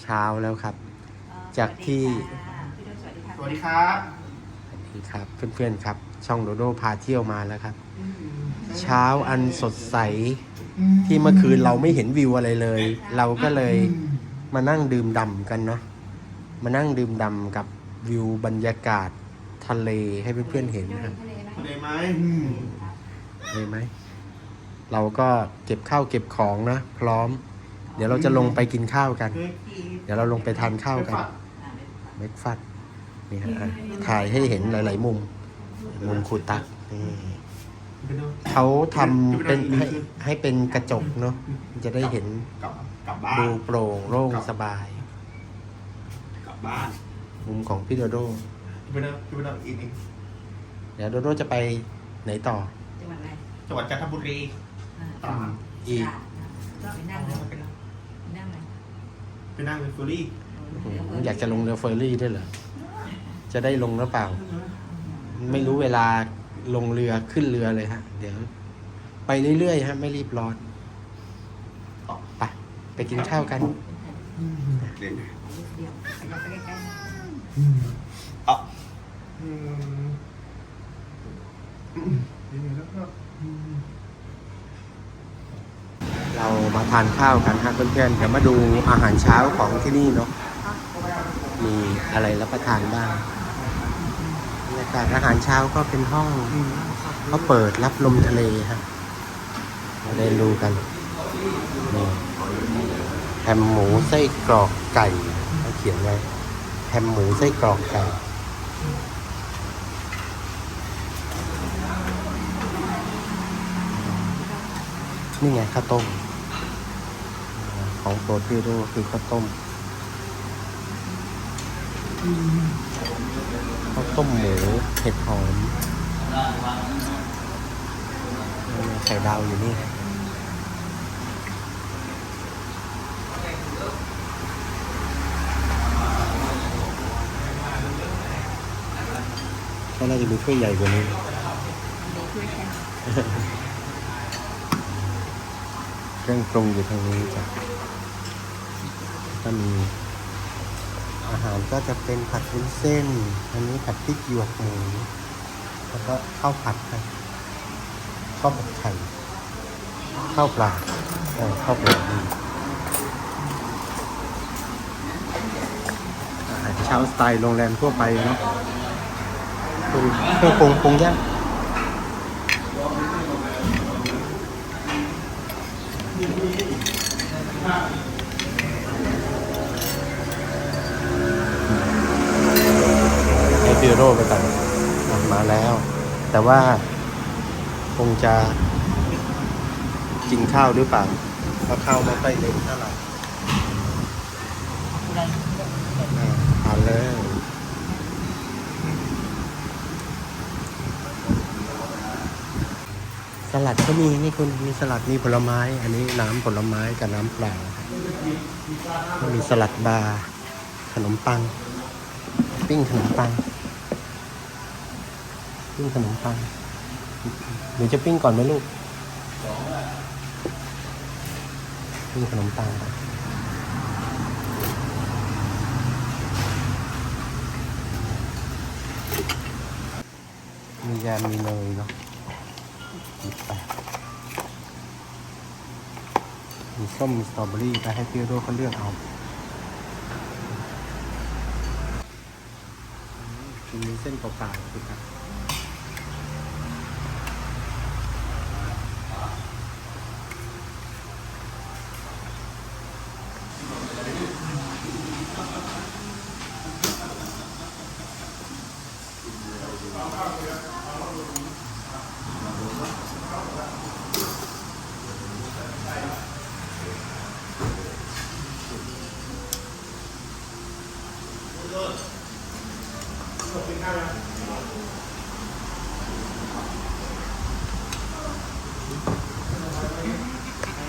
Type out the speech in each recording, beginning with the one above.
เช้าแล้วครับ จากที่ สวัสดีครับสวัสดีครับเพื่อนๆครับ ช่องโดโดพาเที่ยวมาแล้วครับ เช้าอันสดใสที่เมื่อคืนเราไม่เห็นวิวอะไรเลย เราก็เลยมานั่งดื่มด่ำกันเนาะมานั่งดื่มด่ำกับวิวบรรยากาศทะเลให้เพื่อนๆเห็นนะครับทะเลไหมเห็นไหมเราก็เก็บข้าวเก็บของนะ พร้อม เดี๋ยวเราจะลงไปกินข้าวกันเฮ้ยเดี๋ยวเราลงไปทานข้าวกันเมกฟัดนี่ฮะอะถ่ายให้เห็นหลาย ๆ มุม มุมครูตักนี่เขาทำเป็นให้ให้เป็นกระจกเนาะมันจะได้เห็นกลับกลับบ้านดูโปร่งโล่งสบาย กลับบ้าน มุมของพี่โดโดพี่เป็นพี่เป็นอีกนิดเดี๋ยวโดโดจะไปไหนต่อ จังหวัดอะไรจังหวัดจันทบุรีอ่าตราดอีก ไปนั่งเป็นเฟอร์รี่อืมอยากจะลงเรือเฟอร์รี่ด้วยเหรอ จะได้ลงหรือเปล่า ไม่รู้เวลาลงเรือขึ้นเรือเลยฮะ เดี๋ยว ไปเรื่อยๆฮะ ไม่รีบร้อนไปไปกินข้าวกันเล่นเดี๋ยวไปกันไปใกล้ๆนะอะอืมยังไงแล้วก็อืม เรามาทานข้าวกันฮะเพื่อนๆเดี๋ยวมาดูอาหารเช้าของที่นี่เนาะมีอะไรรับประทานบ้างบรรยากาศอาหารเช้าก็เป็นห้องเขาเปิดรับลมทะเลฮะมาเดินดูกันนี่แฮมหมูไส้กรอกไก่เขาเขียนไว้แฮมหมูไส้กรอกไก่นี่ไงข้าวต้ม ของโปรดพี่โดคือข้าวต้มข้าวต้มหมูเห็ดหอมนี่ไงไข่ดาวอยู่นี่ก็น่าจะมีถ้วยใหญ่กว่านี้มีถ้วยแค่เครื่องปรุงอยู่ทางนี้จ้ะ ก็มี อาหารก็จะเป็นผัดวุ้นเส้น อันนี้ผัดพริกหยวกหมูแล้วก็ข้าวผัดครับข้าวผัดไข่ข้าวปลาเออข้าวปลาดีอาหารเช้าสไตล์โรงแรมทั่วไปเนาะปรุงเครื่องปรุงปรุงย่าง ให้ฟิโร่ไปก่อนมาแล้ว แต่ว่าคงจะกินข้าวหรือเปล่าเพราะข้าวไม่ค่อยเล็กเท่าไหร่อ่านเลยสลัดก็มีนี่คุณมีสลัดมีผลไม้ อันนี้น้ำผลไม้กับน้ำเปล่ามีสลัดบาร์ขนมปัง ปิ้งขนมปัง ปิ้งขนมปังหรือจะปิ้งก่อนไหมลูกปิ้งขนมปังก่อนมีแยมมีเนยเนาะมีแปมีส้มมีสตรอเบอรี่ไปให้พี่โรเขาเลือกเอากินเส้นเปล่าๆสิครับ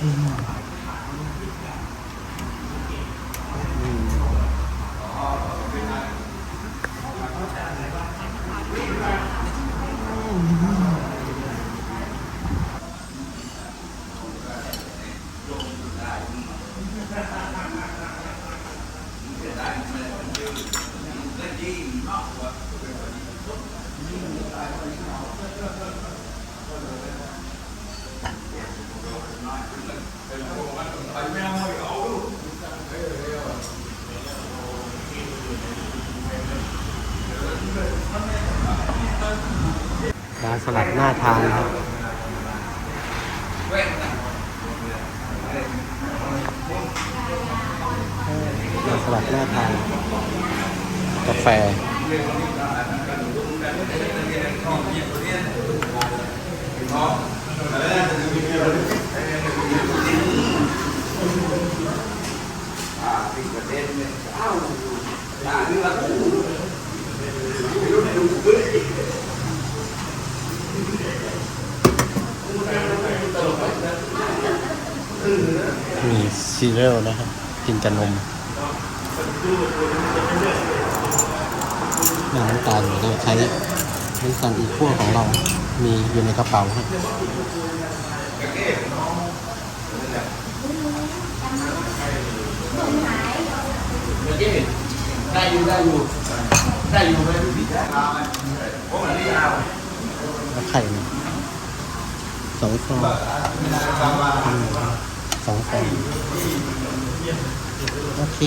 อืม ปลาสลัดหน้าทานครับปลาสลัดหน้าทานกาแฟ มีซีเรียลนะครับกินกับนมน้ำตาลเราใช้น้ำตาลอีกขั้วของเรา มีอยู่ในกระเป๋าครับได้อยู่ได้อยู่ ได้อยู่ไหมพี่แล้วไข่เนี่ยสองฟองสองฟองโอเค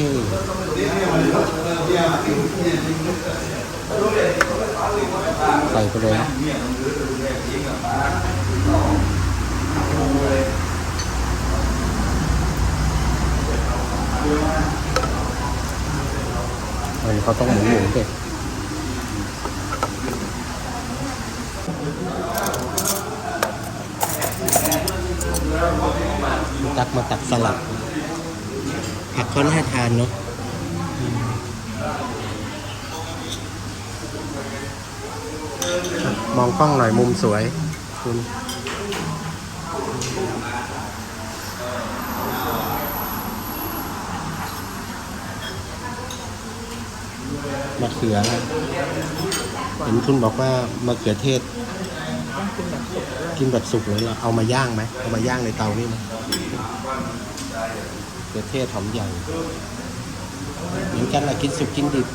ใส่ไปเลยนะอันเขาต้องหมุนหมุนเด็ด มาตักสลัด ผักก็น่าทานเนาะอืมมองกล้องหน่อยมุมสวย คุณมะเขือนะเห็นคุณบอกว่ามะเขือเทศต้องกินแบบสุกด้วยกินแบบสุกเลยเหรอเอามาย่างไหม เอามาย่างในเตานี่ไหม เขือเทศหอมใหญ่เหมือนกันแหละกินสุกกินดิบ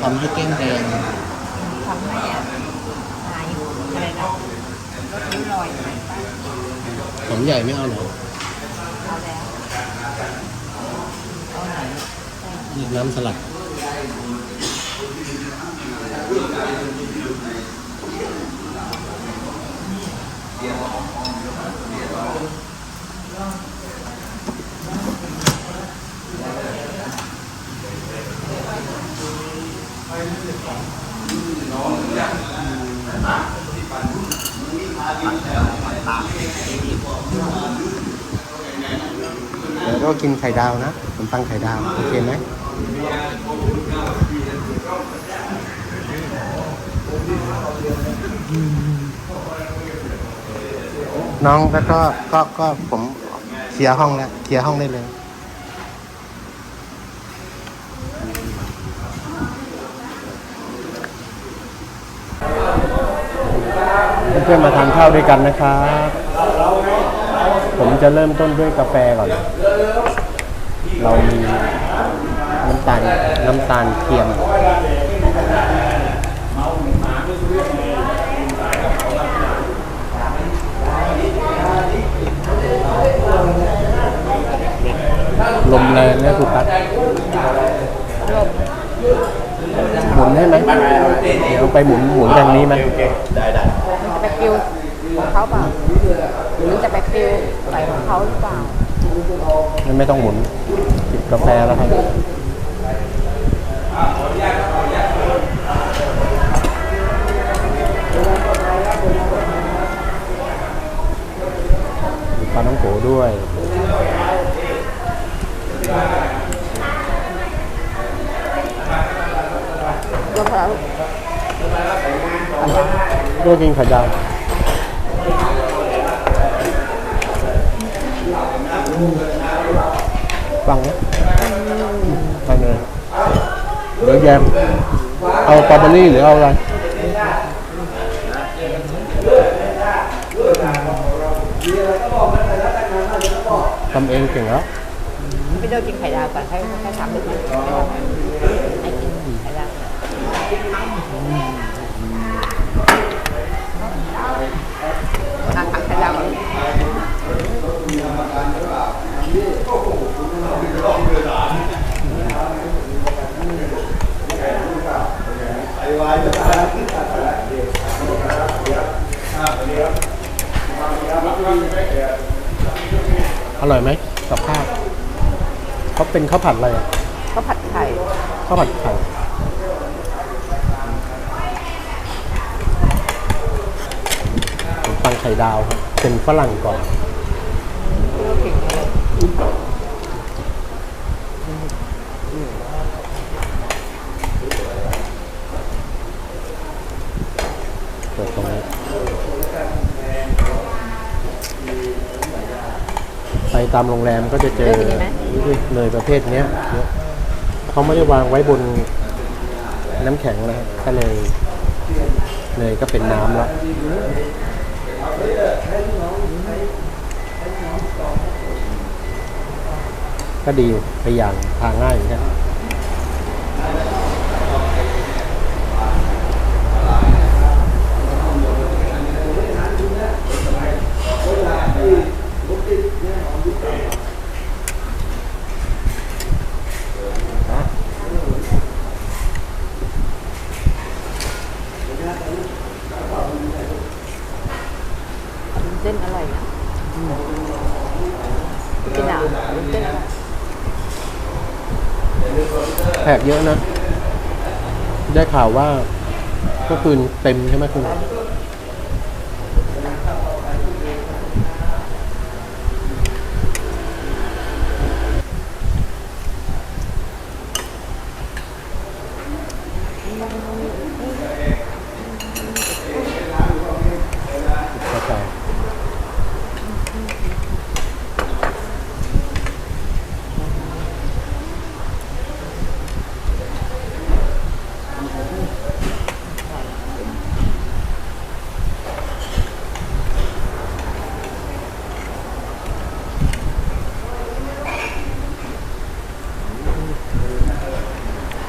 ทำให้แก้มแดงทำให้อะหายอะไรนะรถนิ้วรอยหายไปหอมใหญ่ไม่เอาเหรอเอาแล้วเอาไหนนี่น้ำสลัดเดี๋ยว ก็กินไข่ดาวนะขนมปังไข่ดาว โอเคไหมน้องแล้วก็ก็ก็ผมเคลียร์ห้องแล้วเคลียร์ห้องได้เลย เพื่อนๆมาทานข้าวด้วยกันนะครับ ผมจะเริ่มต้นด้วยกาแฟก่อน เรามีน้ำตาลน้ำตาลเทียมลมแรงนะคุณตั๊กหมุนได้ไหมเดี๋ยวไปหมุนหมุนอย่างนี้ไหมได้ได้ มันจะไปปิวของเขาเปล่าหรือจะไปปิวใส่ของเขาหรือเปล่างั้นไม่ต้องหมุนจิบกาแฟแล้วครับมีปลาน้องโกด้วยรวมแล้ว ด้วยกินไข่ดาวฟังนะฟังเลยเดี๋ยวแยม เอาสตรอเบอรี่หรือเอาอะไรทำเองเก่งแล้วพี่โดกินไข่ดาวก่อนให้ให้ทำด้วยกันให้ทำให้กินไข่ดาว อาผักไทยดาวอร่อยไหมกับข้าวเขาเป็นข้าวผัดอะไรอะก็ผัดไข่ข้าวผัดไข่ ขนมปังไข่ดาวครับเป็นฝรั่งก่อนเก่งเลยเปิดตรงนี้ไปตามโรงแรมก็จะเจอเนยประเภทเนี้ยเยอะเขาไม่ได้วางไว้บนน้ำแข็งนะครับก็เลยเนยก็เป็นน้ำแล้ว ก็ดีไปอย่างทางง่ายนะครับเส้นอร่อยนะกินอะวุ้นเส้นอร่อย แขกเยอะนะ ได้ ข่าวว่าก็คืนเต็มใช่ไหมคุณ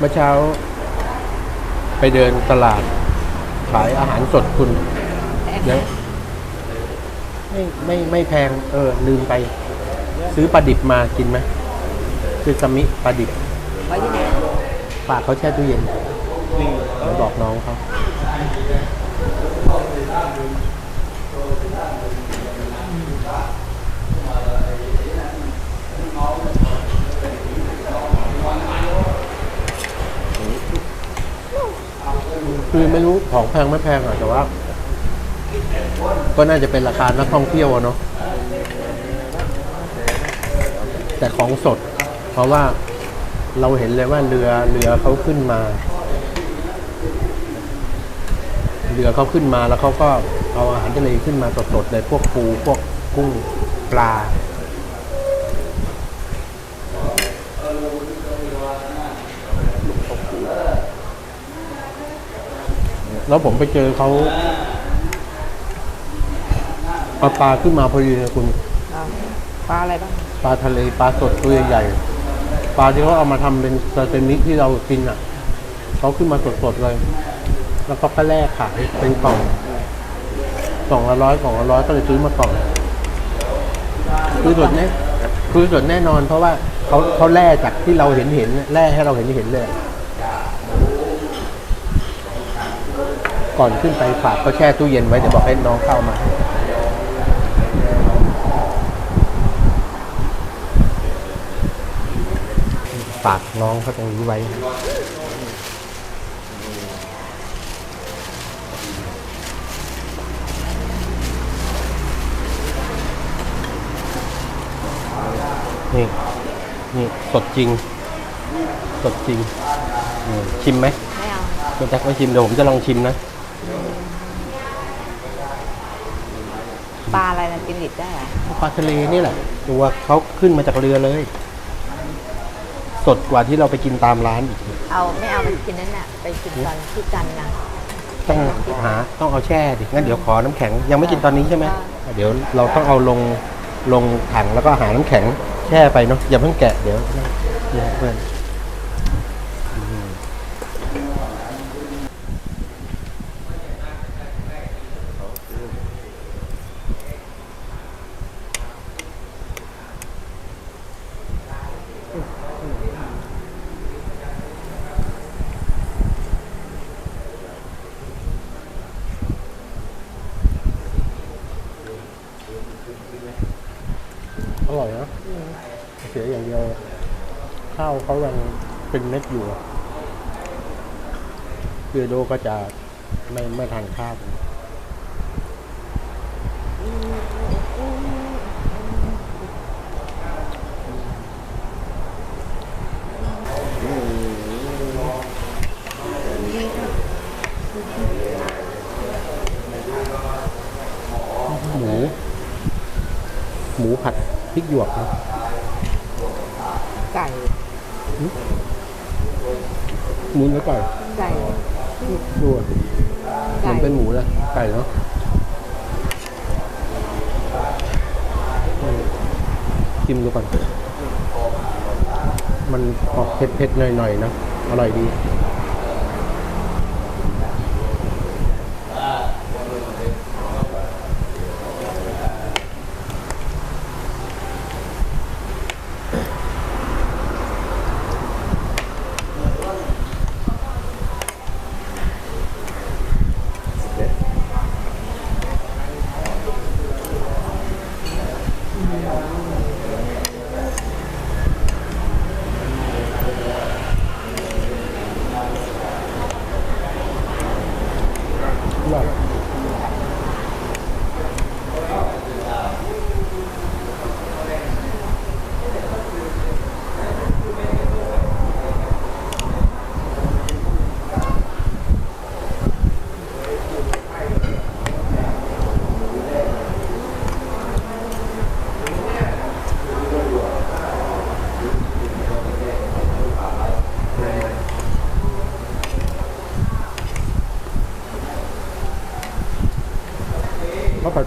มื่อเช้า ไปเดินตลาด ขายอาหารสดคุณเดี๋ยวไม่ไม่ไม่แพง เออ ลืมไป ซื้อปลาดิบมากินไหมคือซามิปลาดิบไว้ที่ไหนฝากเขาแช่ตู้เย็นนี่เดี๋ยวบอกน้องเขา คือไม่รู้ของแพงไม่แพงอะแต่ว่า ก็น่าจะเป็นราคานักท่องเที่ยวเนาะแต่ของสด เพราะว่าเราเห็นเลยว่าเรือเรือเขาขึ้นมา เรือเขาขึ้นมาแล้วเขาก็เอาอาหารทะเลขึ้นมาสดๆเลยพวกปูพวกกุ้งปลา แล้วผมไปเจอเขาเอาปลาขึ้นมาพอดีเลยคุณเอาปลาอะไรบ้าง ปลาทะเลปลาสดตัวใหญ่ๆปลาที่เขาเอามาทำเป็นซาเตมิที่เรากินอะเขาขึ้นมาสดๆเลย แล้วเขาก็แลกขายเป็นกล่องกล่องละร้อยกล่องละร้อยก็เลยซื้อมากล่องคือสดแน่คือสดแน่นอน เพราะว่าเขาเขาแล่จากที่เราเห็นเห็นแล่ให้เราเห็นเห็นเลย ก่อนขึ้นไปฝากก็แช่ตู้เย็นไว้เดี๋ยวบอกให้น้องเข้ามาฝากน้องเขาตรงนี้ไว้ นี่ นี่ สดจริง สดจริงอืมชิมไหมไม่เอาคุณแจ็คไม่ชิม เดี๋ยวผมจะลองชิมนะ ปลาอะไรนะกินดิบได้เหรอปลาทะเลนี่แหละ ตัวเขาขึ้นมาจากเรือเลย สดกว่าที่เราไปกินตามร้านอีกเอาไม่เอาไปกินนั่นน่ะ ไปกินตอนที่จันทร์นะ ต้องหาต้องเอาแช่ดิงั้นเดี๋ยวขอน้ำแข็งยังไม่กินตอนนี้ใช่ไหมเดี๋ยวเราต้องเอาลงลงถังแล้วก็หาน้ำแข็งแช่ไปเนาะอย่าเพิ่งแกะเดี๋ยวเดี๋ยวเพื่อนอืม อร่อยนะเสียอย่างเดียว ข้าวเขา ยังเป็นเม็ดอยู่เบียโดก็จะไม่ไม่ทานข้าวหมู หมูผัดพริกหยวกนะไก่ หมูเนื้อไก่ไก่ดูอะมันเป็นหมูเลยไก่เนาะอืมชิมดูก่อน มันออกเผ็ดๆหน่อยๆนะ อร่อยดี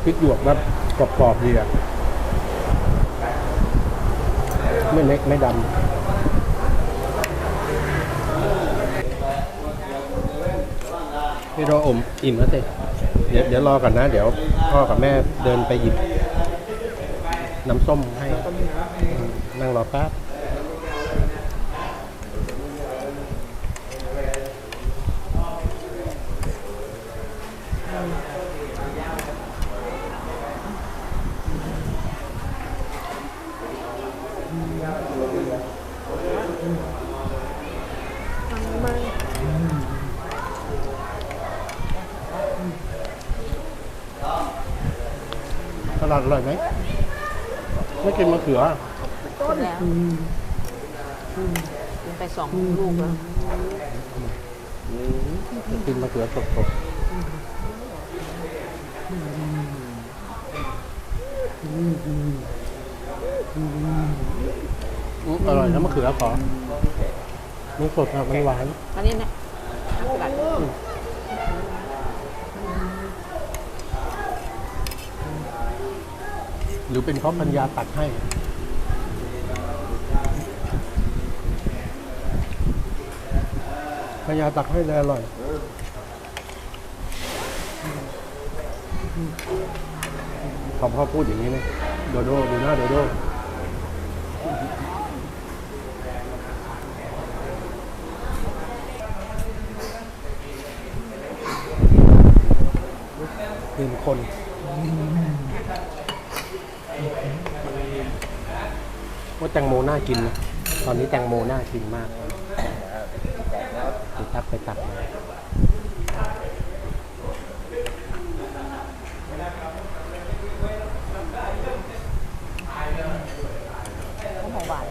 พริกหยวกแบบกรอบๆดีอะไม่เล็กไม่ดำพี่รออมอิ่มแล้วสิเดี๋ยวเดี๋ยวรอก่อนนะ เดี๋ยวพ่อกับแม่เดินไปหยิบน้ำส้มให้นั่งรอแป๊บ ตลาดอร่อยไหมไม่กินมะเขือต้นแล้วกินไปสองลูกแล้วกินมะเขือสดๆอืมอร่อยนะมะเขือขอมันสดครับมันหวาน อันนี้เนี่ยกระด รือเป็นเพราะปัญญาตัดให้ปัญญาตัดให้เลยอร่อยพอพ่อพูดอย่างนี้นะโดโดดูหน้าโดโดหนึ่งคน ว่าแตงโมน่ากินนะตอนนี้แตงโมน่ากินมากไปตักไปตักมา ข้าวหอมหวาน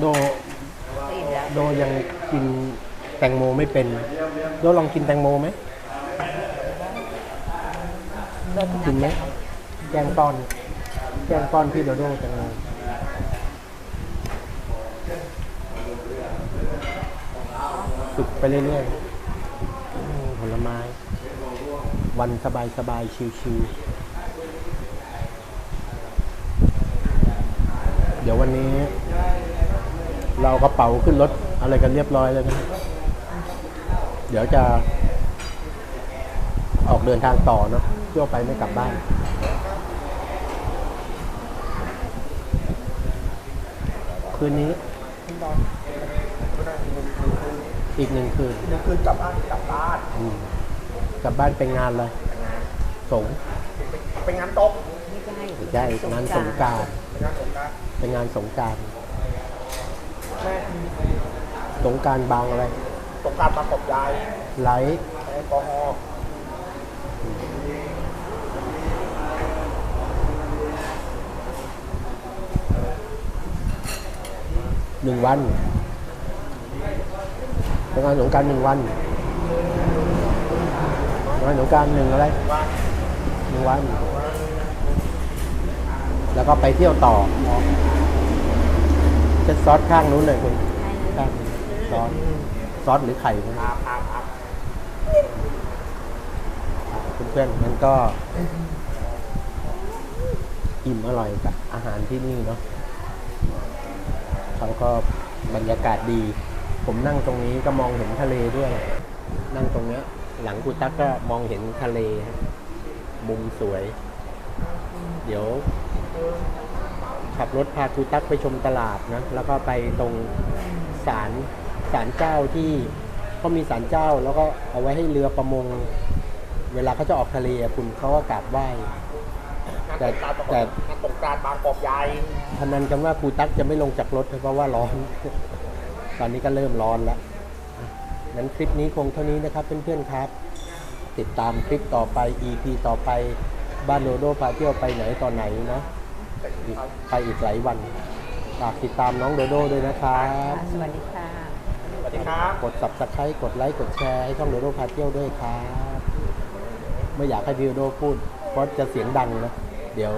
โดโดยังกินแตงโมไม่เป็น โดลองกินแตงโมไหมกินไหมแกงป้อนแกงป้อนพี่โดโดแตงโมฝึกไปเรื่อยๆอืมผลไม้ วันสบายสบายๆชิวๆ ดี๋ยววันนี้ เรากระเป๋าขึ้นรถอะไรกันเรียบร้อยแล้วนะเดี๋ยวจะออกเดินทางต่อเนาะเที่ยวไปไม่กลับบ้าน คืนนี้ อีกหนึ่งคืนนี่คือกลับบ้านกลับบ้านอืมกลับบ้านไปงานเลยสงฆ์เป็นงานโต๊ะนี่ก็ให้ไม่ใช่งานสงกรารเป็นงานสงกราร แม่สงกรารบางอะไรสงกรารมากบยายไลท์แอลกอฮอล์หนึ่งวันเป็นงานสงกรารหนึ่งวันงานสงกรารหนึ่งอะไรว่าหนึ่งวัน แล้วก็ไปเที่ยวต่อเช็ดซอสข้างนู้นเลยคุณข้างซอสซอสหรือไข่คุณอาบอาบอาบเพื่อนๆมันก็ อิ่มอร่อยกับอาหารที่นี่เนาะเขาก็บรรยากาศดี ผมนั่งตรงนี้ก็มองเห็นทะเลด้วย นั่งตรงเนี้ย หลังกูตักก็มองเห็นทะเลฮะมุมสวย เดี๋ยว ขับรถพาครูตักไปชมตลาดนะแล้วก็ไปตรงศาลศาลเจ้าที่เขามีศาลเจ้าแล้วก็เอาไว้ให้เรือประมง เวลาเขาจะออกทะเลอะคุณเขาก็กราบไหว้งานแต่สงกรารแต่งานสงกรารบางกอกยายพนันกันว่าครูตั๊กจะไม่ลงจากรถเพราะว่าร้อน ตอนนี้ก็เริ่มร้อนแล้วอะงั้นคลิปนี้คงเท่านี้นะครับเพื่อนๆครับ ติดตามคลิปต่อไป EP ต่อไปบ้านโดโดพาเที่ยวไปไหนต่อไหนเนาะ อีกไปอีกหลายวันฝากติดตามน้องโดโดด้วยนะครับสวัสดีค่ะ สวัสดีครับ กด subscribe กดไลค์กดแชร์ให้ช่องโดโดพาเที่ยวด้วยครับไม่อยากให้พี่โดโดพูด เพราะจะเสียงดังนะ เดี๋ยว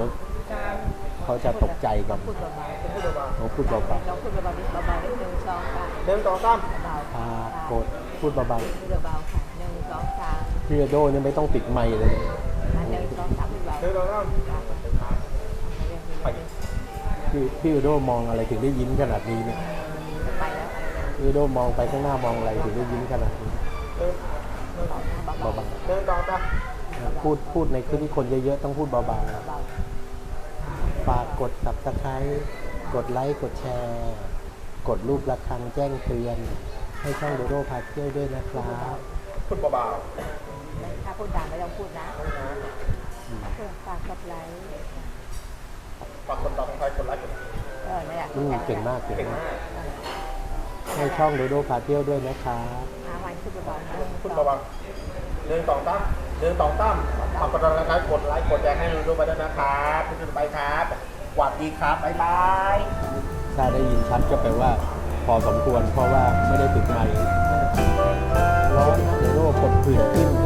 เขาจะตกใจกันพูดเบาพูดเบาเขาพูดเบาๆลองพูดเบาๆดิเบาๆนิดหนึ่งสองสามๆเดินต่อซ้เบาๆอ่ากดพูดเบาพูดเบาๆค่ะหนึ่งสองสามๆพี่โดโดเนี่ยไม่ต้องติดไมค์เลยอะหนึ่งสองสามพูดเบาำเดินต่อซ้ไป พี่พี่โดโดมองอะไรถึงได้ยิ้มขนาดนี้เนี่ยไปแล้วพี่โดโดมองไปข้างหน้ามองอะไรถึงได้ยิ้มขนาดนี้ำเดินเบาเดินต่อซ้ๆพูดพูดในคลิปที่คนเยอะๆต้องพูดเบาเบาๆฝากกด subscribe กดไลค์กดแชร์ กดรูประฆังแจ้งเตือน ให้ช่องโดโดพาเที่ยวด้วยนะครับำพูดเบาถ้าพูดดังไม่ต้องพูดนะๆนะเพื่อฝากกดไลค์ ฝากคนต่อของใครคนรักเออนี่นแหละอืมเก่งมากเก่งเก่งมากมากให้ช่องโดโดพาเที่ยวด้วยนะครับหาวันพูดเบาๆนะพูดเบาๆเดินต่อซ้ำเดินต่อซ้ำฝากคนต่อนะครับกดไลค์กดแชร์ให้ดูไปด้วยนะครับพี่ดูไปครับสวัสดีครับบ๊ายบายถ้าได้ยินชัดก็แปลว่า พอสมควรเพราะว่าไม่ได้ติดไมค์ร้อนนะโดโดกดผื่นขึ้น